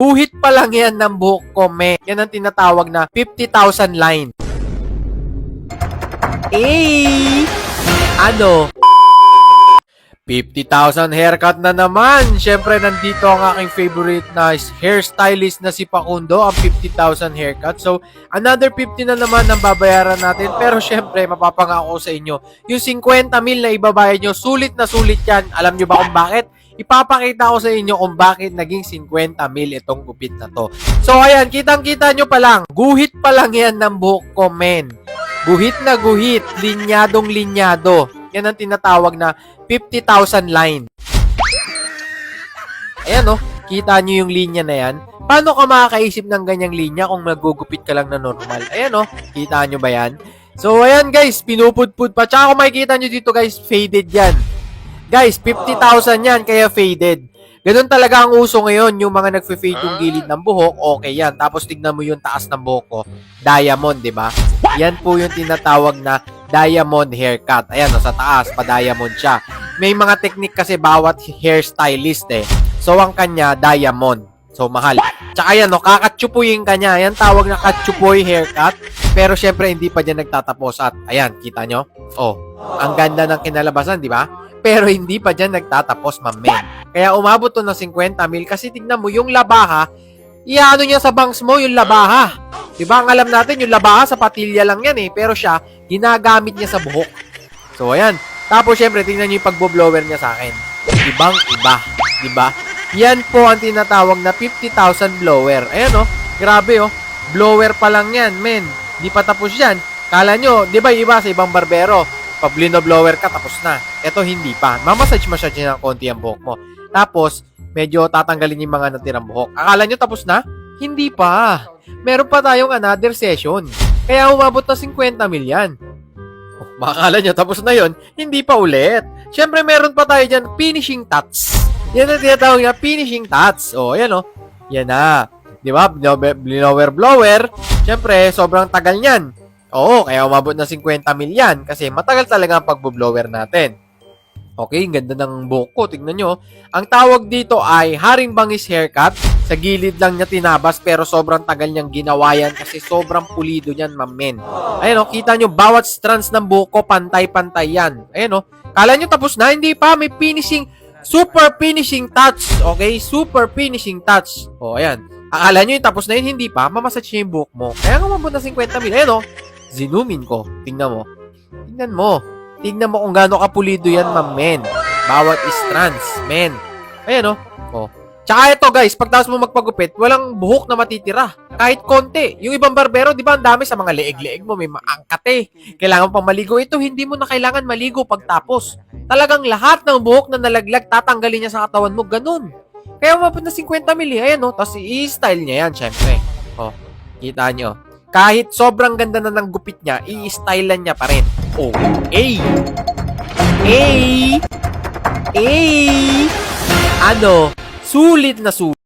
Guhit pa lang yan ng buhok ko, me. Yan ang tinatawag na 50,000 line. Eh! Ano? 50,000 haircut na naman. Siyempre, nandito ang aking favorite na hairstylist na si Pakundo, ang 50,000 haircut. So, another 50 na naman ang babayaran natin. Pero syempre, mapapangako ko sa inyo, yung 50 mil na ibabayad nyo, sulit na sulit yan. Alam nyo ba kung bakit? Ipapakita ko sa inyo kung bakit naging 50 mil itong gupit na to. So, ayan, kitang-kita nyo pa lang. Guhit pa lang yan ng buhok ko, men. Guhit na guhit, linyadong linyado. Yan ang tinatawag na 50,000 line. Ayan oh, kita nyo yung linya na yan. Paano ka makakaisip ng ganyang linya kung magugupit ka lang na normal? Ayan oh, kita nyo ba yan? So ayan guys, pinupudpud pa. Tsaka kung makikita nyo dito guys, faded yan. Guys, 50,000 yan, kaya faded. Ganun talaga ang uso ngayon, yung mga nagfe-fade yung gilid ng buhok, okay yan. Tapos tignan mo yung taas ng buhok ko, diamond, di ba? Yan po yung tinatawag na diamond haircut. Ayan, sa taas, pa-diamond siya. May mga technique kasi bawat hairstylist eh. So, ang kanya, diamond. So, mahal. Tsaka yan, no, kakatsupuyin kanya. Yan tawag na katsupoy haircut. Pero, syempre, hindi pa dyan nagtatapos. At, ayan, kita nyo? Oh, ang ganda ng kinalabasan, di ba? Pero, hindi pa dyan nagtatapos, mamen. Kaya, umabot to ng 50 mil. Kasi, tignan mo, yung labaha, iano niya sa bangs mo, yung labaha. Di ba? Ang alam natin, yung labaha sa patilya lang yan eh. Pero siya, ginagamit niya sa buhok. So, ayan. Tapos, syempre, tingnan niyo yung pagbo-blower niya sa akin. Ibang iba. Di ba? Yan po ang tinatawag na 50,000 blower. Ayan, oh. Grabe, oh. Blower pa lang yan, men. Di pa tapos yan. Kala nyo, di ba iba sa ibang barbero? Pag blower ka, tapos na. Ito, hindi pa. Mamassage-massage niya ng konti ang buhok mo. Tapos, medyo tatanggalin yung mga natirang buhok. Akala nyo tapos na? Hindi pa. Meron pa tayong another session. Kaya umabot na 50 mil yan. Oh, makakala nyo, tapos na yon Hindi pa ulit. Siyempre, meron pa tayo dyan, finishing touch. Yan ang tinatawag na finishing touch. O, oh, yan o. Yan na. Di ba? Blower, blower. Siyempre, sobrang tagal niyan. Oo, kaya umabot na 50 mil yan. Kasi matagal talaga ang pagbo-blower natin. Okay, ganda ng buhok ko. Tingnan nyo. Ang tawag dito ay haring bangis haircut. Sa gilid lang niya tinabas pero sobrang tagal niyang ginawa yan kasi sobrang pulido niyan, mamen. Ayan o, kita nyo, bawat strands ng buhok ko, pantay-pantay yan. Ayan o, kala nyo tapos na? Hindi pa, may finishing, super finishing touch. Okay, super finishing touch. O, ayan. Akala nyo yung tapos na yun, hindi pa, mamassage niya yung buhok mo. Kaya nga mabot na 50 mil. Ayan o, zinumin ko. Tingnan mo. Tingnan mo. Tingnan mo kung gaano kapulido yan, mamen. Bawat strands, men. Ayan o. Oh. Tsaka ito guys, pagtapos mo magpagupit, walang buhok na matitira. Kahit konti. Yung ibang barbero, di ba ang dami sa mga leeg-leeg mo, may maangkat eh. Kailangan pang maligo. Ito, hindi mo na kailangan maligo pagtapos. Talagang lahat ng buhok na nalaglag, tatanggalin niya sa katawan mo. Ganun. Kaya umabot na 50 mil eh. Ayan o. Tapos i-style niya yan, syempre. O, kita nyo. Kahit sobrang ganda na ng gupit niya, i-stylean niya pa rin. Oh, eh. Eh. Eh. Ano? Sulit na sulit.